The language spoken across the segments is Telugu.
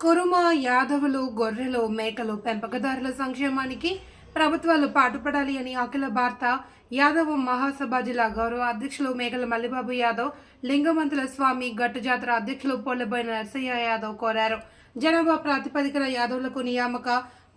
కురుమ యాదవులు గొర్రెలు మేకలు పెంపకదారుల సంక్షేమానికి ప్రభుత్వాలు పాటుపడాలి అని అఖిల భారత యాదవ మహాసభ జిల్లా గౌరవ అధ్యక్షులు మేకల మల్లిబాబు యాదవ్ లింగమంతుల స్వామి గట్టు జాతర అధ్యక్షులు పొల్లబోయిన నరసయ్య యాదవ్ కోరారు. జనాభా ప్రాతిపదికన యాదవులకు నియామక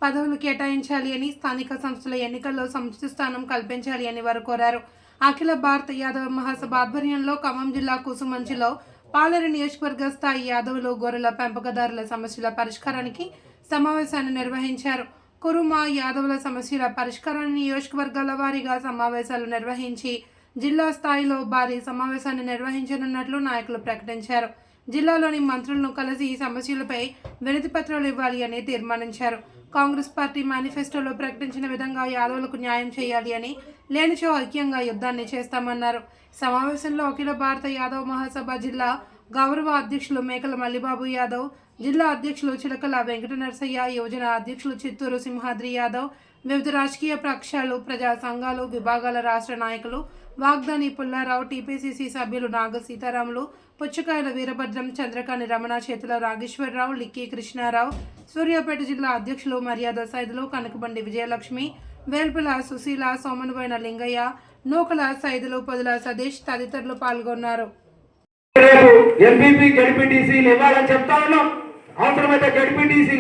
పదవులు కేటాయించాలి అని స్థానిక సంస్థల ఎన్నికల్లో సముచిత స్థానం కల్పించాలి అని వారు కోరారు. అఖిల భారత యాదవ మహాసభ ఆధ్వర్యంలో ఖమ్మం జిల్లా కుసుమంచిలో పాలెరు నియోజకవర్గ స్థాయి యాదవులు గొర్రెల పెంపకదారుల సమస్యల పరిష్కారానికి సమావేశాన్ని నిర్వహించారు. కురుమ యాదవుల సమస్యల పరిష్కారాన్ని నియోజకవర్గాల వారీగా సమావేశాలు నిర్వహించి జిల్లా స్థాయిలో భారీ సమావేశాన్ని నిర్వహించనున్నట్లు నాయకులు ప్రకటించారు. జిల్లాలోని మంత్రులను కలిసి ఈ సమస్యలపై వినతి పత్రాలు ఇవ్వాలి అని తీర్మానించారు. కాంగ్రెస్ పార్టీ మేనిఫెస్టోలో ప్రకటించిన విధంగా యాదవులకు న్యాయం చేయాలి అని లేనిచో ఐక్యంగా యుద్ధాన్ని చేస్తామన్నారు. సమావేశంలో అఖిల భారత యాదవ్ మహాసభ జిల్లా గౌరవ అధ్యక్షులు మేకల మల్లిబాబు యాదవ్ జిల్లా అధ్యక్షులు చిలకల వెంకట నరసయ్య యువజన అధ్యక్షులు చిత్తూరు సింహాద్రి యాదవ్ వివిధ రాజకీయ పక్షాలు ప్రజా సంఘాలు విభాగాల రాష్ట్ర నాయకులు వాగ్దాని పుల్లారావు టీపీసీసీ సభ్యులు నాగ సీతారాములు పుచ్చకాయల వీరభద్రం చంద్రకాని రమణ చేతుల రాగేశ్వరరావు లిక్కి కృష్ణారావు సూర్యాపేట జిల్లా అధ్యక్షులు మర్యాద సైదులు కనకబండి విజయలక్ష్మి వేల్పుల సుశీల సోమనుబైన లింగయ్య నూకల సైదులు పొదుల సతీష్ తదితరులు పాల్గొన్నారు. రేపు ఎంపీపీ జడ్పీటీసీలు ఇవ్వాలని చెప్తా ఉన్నాం. అవసరమైతే జడ్పీటీసీ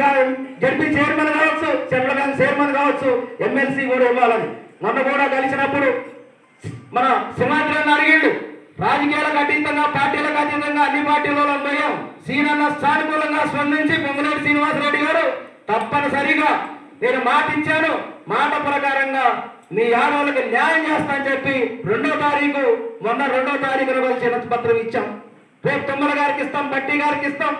జడ్పీ చైర్మన్ కావచ్చు సెంట్రల్ బ్యాంక్ చైర్మన్ కావచ్చు ఎమ్మెల్సీ కూడా ఇవ్వాలని. మొన్న కూడా కలిసినప్పుడు మన సుమాత్రని అడిగిండు. రాజకీయాలకు అతీతంగా పార్టీలకు అతీతంగా అన్ని పార్టీలలో పోయాం సీనన్న సానుకూలంగా స్పందించి పొంగులేటి శ్రీనివాసరెడ్డి గారు తప్పనిసరిగా నేను మాట ఇచ్చాను. మాట ప్రకారంగా మీ యాదవులకు న్యాయం చేస్తానని చెప్పి రెండో తారీఖు మొన్న రెండో తారీఖున వచ్చిన పత్రం ఇచ్చాం. రేపు తుమ్మల గారికి ఇస్తాం బట్టి గారికి ఇస్తాం.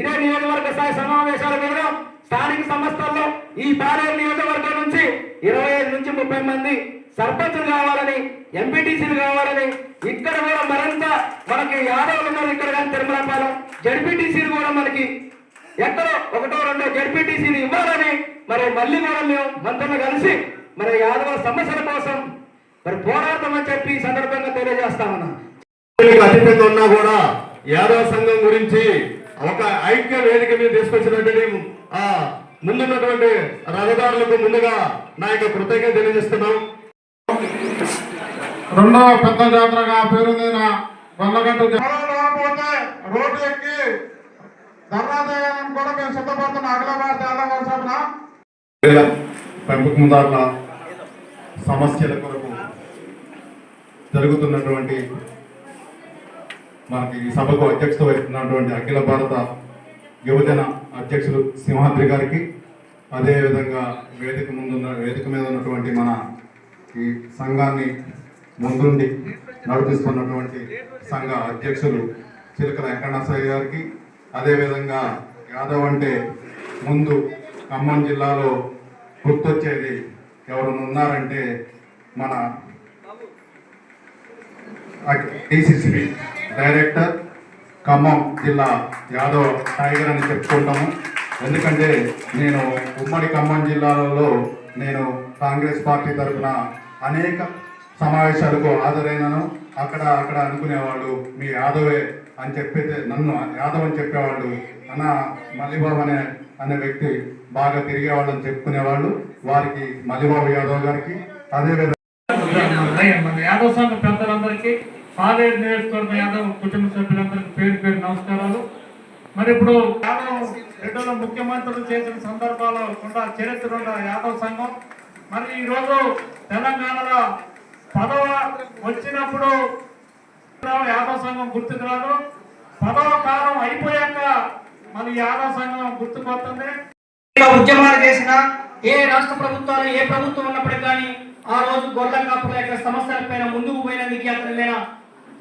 ఇదే నియోజకవర్గ స్థాయి సమావేశాలు పెడదాం స్థానిక సంస్థల్లో ఈ పాలేరు నియోజకవర్గం నుంచి ఇరవై ఐదు నుంచి ముప్పై మంది సర్పంచులు కావాలని ఎంపీటీసీలు కావాలని ఇక్కడ కూడా మరింత మనకి యాదవులు ఉన్నారు ఇక్కడ కానీ తిరుమలపాలెం. జడ్పీటీసీలు కూడా మనకి ఎక్కడో ఒకటో రెండో జడ్పీటీసీలు ఇవ్వాలని మరి మళ్ళీ కూడా మేము మంత్రులు కలిసి మరి యాదవ సమస్యల కోసం మరి పోరాడతామని చెప్పి ఈ సందర్భంగా తెలియజేస్తామన్నా. అతిపెద్ద ఉన్నా కూడా యాదవ సంఘం గురించి ఒక ఐక్య వేదిక మీద తీసుకొచ్చినటువంటి ముందున్నటువంటి రహదారులకు ముందుగా నా యొక్క కృతజ్ఞత తెలియజేస్తున్నాం. రెండవ పెద్ద జాతరగా పేరొందిన గొల్లగట్టు రాకపోతే రోడ్డు ఎక్కి ధర్నా చేయాలని కూడా మేము సిద్ధపడుతున్న. అఖిల భారత యాదవ సభన పెంపకందారుల సమస్యల కొరకు జరుగుతున్నటువంటి మనకి ఈ సభకు అధ్యక్షత వహిస్తున్నటువంటి అఖిల భారత యువజన అధ్యక్షులు సింహాద్రి గారికి అదేవిధంగా వేదిక ముందున్న వేదిక మీద ఉన్నటువంటి మన ఈ సంఘాన్ని ముందుండి నడిపిస్తున్నటువంటి సంఘ అధ్యక్షులు చిలక వెంకటనరసయ్య గారికి. అదేవిధంగా యాదవ్ అంటే ముందు ఖమ్మం జిల్లాలో గుర్తొచ్చేది ఎవరైనా ఉన్నారంటే మన టీసీసీ డైరెక్టర్ ఖమ్మం జిల్లా యాదవ్ టైగర్ అని చెప్పుకుంటాము. ఎందుకంటే నేను ఉమ్మడి ఖమ్మం జిల్లాలలో నేను కాంగ్రెస్ పార్టీ తరఫున అనేక సమావేశాలకు హాజరైనను. అక్కడ అక్కడ అనుకునేవాళ్ళు మీ యాదవే అని చెప్పితే నన్ను యాదవ్ అని చెప్పేవాళ్ళు అన్న మల్లిబాబు అనే అనే వ్యక్తి బాగా తిరిగేవాళ్ళని చెప్పుకునేవాళ్ళు వారికి మల్లిబాబు యాదవ్ గారికి. అదేవిధంగా మన యాదవ్ సంఘ పెద్దలందరికీ పాలేరు నియోజకవర్గ యాదవ్ కుటుంబ సభ్యులందరికీ పేరు పేరు నమస్కారాలు. మరి ఇప్పుడు యాదవ్ రెడ్డిలో ముఖ్యమంత్రులు చేసిన సందర్భాల్లో ఉన్న చరిత్ర ఉన్న యాదవ్ సంఘం. మరి ఈరోజు తెలంగాణలో పదవ వచ్చినప్పుడు యాదవ్ సంఘం గుర్తుకు రాదు పదవ కాలం అయిపోయాక మన యాదవ్ సంఘం గుర్తుకొస్తుంది. ఉద్యమాలు చేసిన ఏ రాష్ట్ర ప్రభుత్వాలు ఏ ప్రభుత్వం ఉన్నప్పటికీ కానీ ఆ రోజు గొర్రెల కాపుల యొక్క సమస్యల పైన ముందుకు పోయినందుకు అతని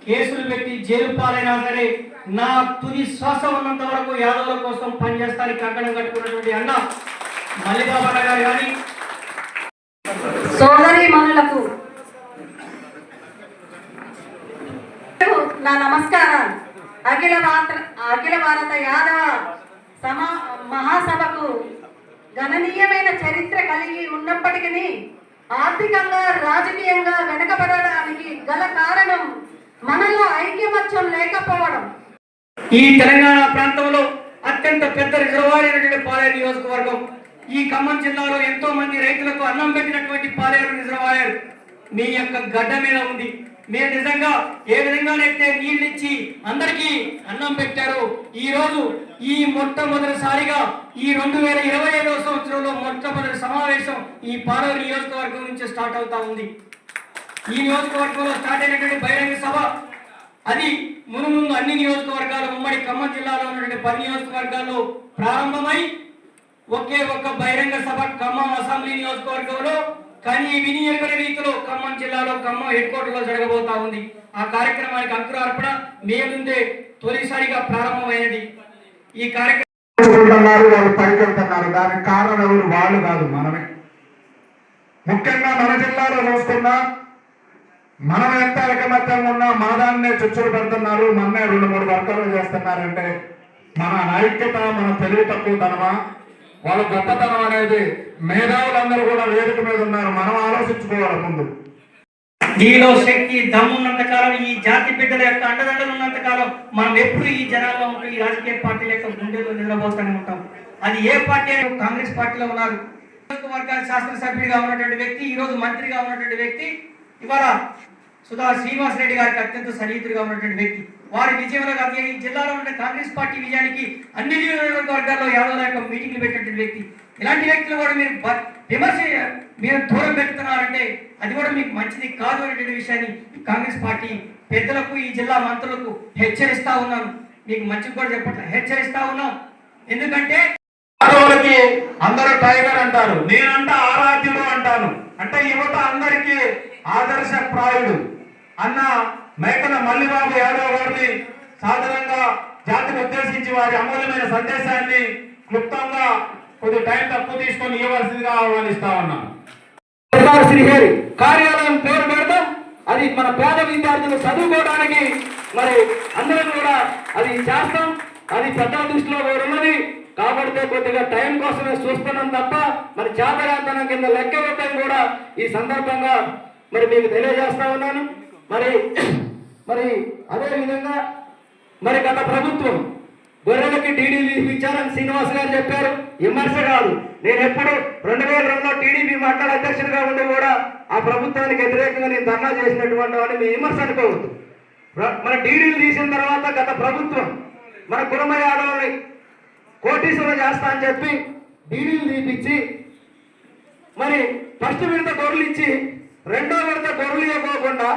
కేసులు పెట్టి జైలు పాలైనా సరే నా తుది శ్వాస ఉన్నంత వరకు యాదవుల కోసం పనిచేస్తానికి కంకణం కట్టుకున్నటువంటి అన్న మల్లికాబాబు గారు కానీ సోదరి మనులకు నా నమస్కారాలు అఖిల భారత అఖిల భారత యాదవ సమా మహాసభకు గణనీయమైన చరిత్ర కలిగి ఉన్నప్పటికీ ఆర్థికంగా రాజకీయంగా వెనుకబడడానికి గల కారణం మనలో ఐక్యమత్యం లేకపోవడం. ఈ తెలంగాణ ప్రాంతంలో అత్యంత పెద్ద రిజర్వాయర్ పాలేరు నియోజకవర్గం. ఈ ఖమ్మం జిల్లాలో ఎంతో మంది రైతులకు అన్నం పెట్టినటువంటి పాలేరు రిజర్వాయర్. మీ యొక్క గడ్డ మీద ఉంది. మీరు నిజంగా ఏ విధంగానైతే నీళ్ళు ఇచ్చి అందరికీ అన్నం పెట్టారు ఈ రోజు ఈ మొట్టమొదటిసారిగా ఈ రెండు వేల ఇరవై ఐదవ సంవత్సరంలో మొట్టమొదటి సమావేశం ఈ పాడవ నియోజకవర్గం నుంచి స్టార్ట్ అవుతా ఉంది. ఈ నియోజకవర్గంలో స్టార్ట్ అయినటువంటి బహిరంగ సభ అది మునుముందు అన్ని నియోజకవర్గాలు ఉమ్మడి ఖమ్మం జిల్లాలో ఉన్నటువంటి పది నియోజకవర్గాల్లో ప్రారంభమై ఒకే ఒక్క బహిరంగ సభ ఖమ్మం అసెంబ్లీ నియోజకవర్గంలో కానీ ఈ వినియోగ రీతిలో ఖమ్మం జిల్లాలో ఖమ్మం హెడ్ క్వార్టర్లో జరగబోతా ఉంది. ఆ కార్యక్రమానికి అంకురార్పణ మే ముందే తొలిసారిగా ప్రారంభమైనది. ఈ కార్యక్రమం వాళ్ళు దానికి కారణం ఎవరు? వాళ్ళు కాదు మనమే. ముఖ్యంగా మన జిల్లాలో చూసుకున్నా మనం ఎంత ఐకమత్యంగా ఉన్నా మన దాన్నే చుచ్చులు పెడుతున్నారు. మననే రెండు మూడు వర్గాలు చేస్తున్నారంటే మన ఐక్యత మన తెలివి తక్కువతనమా వాళ్ళ గొప్పతనం అనేది మేధావులందరూ కూడా వేదిక మీద ఉన్నారు. మనం ఆలోచించుకోవాలి ముందు. నీలో శక్తి దమ్మున్నంత కాలం ఈ జాతి బిడ్డల యొక్క అండదండలు ఉన్నంత కాలం మనం ఎప్పుడు ఈ జనాల్లో ఉంటూ ఈ రాజకీయ పార్టీల యొక్క గుండెలో నిలబోతూనే ఉంటాం. అది ఏ పార్టీ అయినా కాంగ్రెస్ పార్టీలో ఉన్నారు. నియోజకవర్గాల శాసనసభ్యుడిగా ఉన్నటువంటి వ్యక్తి ఈ రోజు మంత్రిగా ఉన్నటువంటి వ్యక్తి ఇవాళ సుధా శ్రీనివాస్ రెడ్డి గారికి అత్యంత సన్నిహితుడిగా ఉన్నటువంటి వ్యక్తి. వారి విజయంలో ఈ జిల్లాలో ఉన్న కాంగ్రెస్ పార్టీ విజయానికి అన్ని నియోజకవర్గాల్లో యాదవ్ యొక్క మీటింగ్లు పెట్టినటువంటి వ్యక్తి. ఇలాంటి వ్యక్తులు కూడా మీరు విమర్శ మీరు దూరం పెడుతున్నారంటే అది కూడా మీకు మంచిది కాదు అనేటువంటి విషయాన్ని కాంగ్రెస్ పార్టీ పెద్దలకు ఈ జిల్లా మంత్రులకు హెచ్చరిస్తా ఉన్నాను. మీకు మంచి కూడా చెప్పట్లేదు హెచ్చరిస్తా ఉన్నాం. ఎందుకంటే అందరూ టైగర్ అంటారు. నేనంట ఆరాధ్యుడు అంటాను. అంటే యువత అందరికీ ఆదర్శప్రాయుడు. అన్న మేకల మల్లిబాబు యాదవ్ గారిని సాధారణంగా జాతిని ఉద్దేశించి వారి అమూల్యమైన సందేశాన్ని క్లుప్తంగా కొద్ది టైం తక్కువ తీసుకొని ఇవ్వవలసిందిగా ఆహ్వానిస్తా ఉన్నాను శ్రీహరి కార్యాలయం పేరు పెడతాం అది మన పేద విద్యార్థులు చదువుకోవడానికి మరి అందరం కూడా అది చేస్తాం. అది పెద్దల దృష్టిలో ఉన్నది. కాబట్టి కొద్దిగా టైం కోసమే చూస్తున్నాం తప్ప మరి చేతగాంతనం కింద లెక్క కూడా ఈ సందర్భంగా మరి మీకు తెలియజేస్తా ఉన్నాను. మరి మరి అదే విధంగా మరి గత ప్రభుత్వం గొర్రెలకి టీడీపీ ఇచ్చారని శ్రీనివాస్ గారు చెప్పారు. విమర్శ కాదు. నేను ఎప్పుడు రెండు వేల రెండులో టీడీపీ మండల అధ్యక్షుడిగా ఉండి కూడా ఆ ప్రభుత్వానికి వ్యతిరేకంగా నేను ధర్నా చేసినటువంటి వాడిని మేము విమర్శ అనుకోవద్దు. మన టీడీలు తీసిన తర్వాత గత ప్రభుత్వం మన కుటుంబ యాదవ్ని కోటీశ్వరం చేస్తా అని చెప్పి డీడీలు తీపిచ్చి మరి ఫస్ట్ విడత గొర్రెలు ఇచ్చి రెండో విడత గొర్రెలు ఇవ్వకోకుండా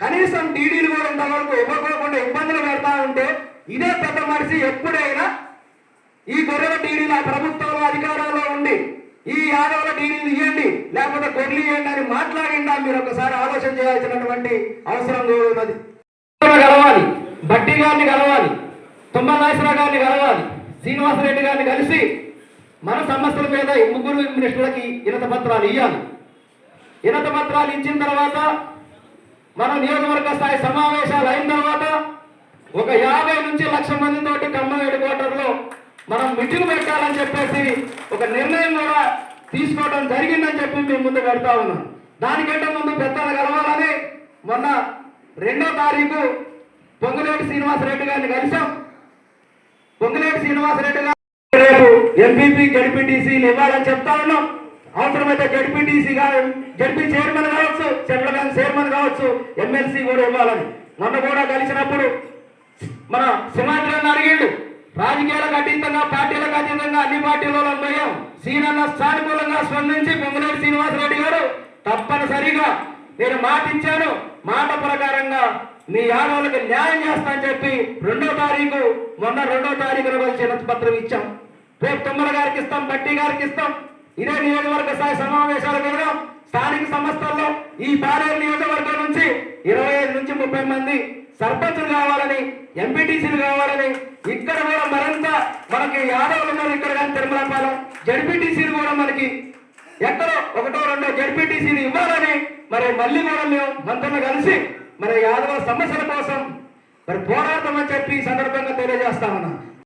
కనీసం టీడీలు కూడా ఇంతవరకు ఇవ్వకోకుండా ఇబ్బందులు పెడతా ఉంటే ఇదే పెద్ద మనిషి ఎప్పుడైనా ఈ గొర్రెల టీడీలు ఆ ప్రభుత్వంలో అధికారంలో ఉండి ఈ యాదవుల టీడీలు ఇవ్వండి లేకపోతే గొర్రెలు ఇవ్వండి అని మాట్లాడిందా మీరు ఒకసారి ఆలోచన చేయాల్సినటువంటి అవసరం కూడా ఉన్నది. కలవాలి బట్టి గారిని కలవాలి తుమ్మల నాగేశ్వరరావు గారిని కలవాలి శ్రీనివాసరెడ్డి గారిని కలిసి మన సమస్యల మీద ముగ్గురు మినిస్టర్లకి ఇనత పత్రాలు ఇవ్వాలి ఇనత పత్రాలు ఇచ్చిన తర్వాత మన నియోజకవర్గ స్థాయి సమావేశాలు అయిన తర్వాత ఒక యాభై నుంచి లక్ష మందితోటి ఖమ్మం హెడ్ క్వార్టర్లో మనం మీటింగ్ పెట్టాలని చెప్పేసి ఒక నిర్ణయం కూడా తీసుకోవడం జరిగిందని చెప్పి మేము ముందు పెడతా ఉన్నాం. దానికంటే ముందు పెద్దలు కలవాలని మొన్న రెండో తారీఖు పొంగులేటి శ్రీనివాసరెడ్డి గారిని కలిసాం. పొంగులేటి శ్రీనివాసరెడ్డి గారు రేపు ఎంపీపీ జడ్పీటీసీలు ఇవ్వాలని చెప్తా ఉన్నాం. అవసరమైతే జడ్పీటీసీ జడ్పీ చైర్మన్ గారు చెట్ల బ్యాంక్ చైర్మన్ కావచ్చు ఎమ్మెల్సీ కూడా ఇవ్వాలని. మొన్న కూడా కలిసినప్పుడు మన సింహాద్రి అడిగిండు రాజకీయాలకు అతీతంగా పార్టీలకు అతీతంగా అన్ని పార్టీలలో పోయాం సీనన్న సానుకూలంగా స్పందించి పొంగులేటి శ్రీనివాసరెడ్డి గారు తప్పనిసరిగా నేను మాట ఇచ్చాను. మాట ప్రకారంగా మీ యాదవులకు న్యాయం చేస్తా అని చెప్పి రెండో తారీఖు మొన్న రెండో తారీఖున వచ్చిన పత్రం ఇచ్చాం. రేపు తుమ్మల గారికి ఇస్తాం బట్టి గారికి ఇస్తాం. ఇదే నియోజకవర్గ స్థాయి సమావేశాలు పెడదాం స్థానిక సంస్థల్లో ఈ పాలేరు నియోజకవర్గం నుంచి ఇరవై ఐదు నుంచి ముప్పై మంది సర్పంచులు కావాలని ఎంపీటీసీలు కావాలని ఇక్కడ కూడా మరింత మనకి యాదవులు ఉన్నారు ఇక్కడ కానీ తిరుమలపాలెం. జడ్పీటీసీలు కూడా మనకి ఎక్కడో ఒకటో రెండో జడ్పీటీసీలు ఇవ్వాలని మరి మళ్ళీ కూడా మేము మంత్రులు కలిసి మరి యాదవ సమస్యల కోసం మరి పోరాడతామని చెప్పి ఈ సందర్భంగా తెలియజేస్తా ఉన్నాం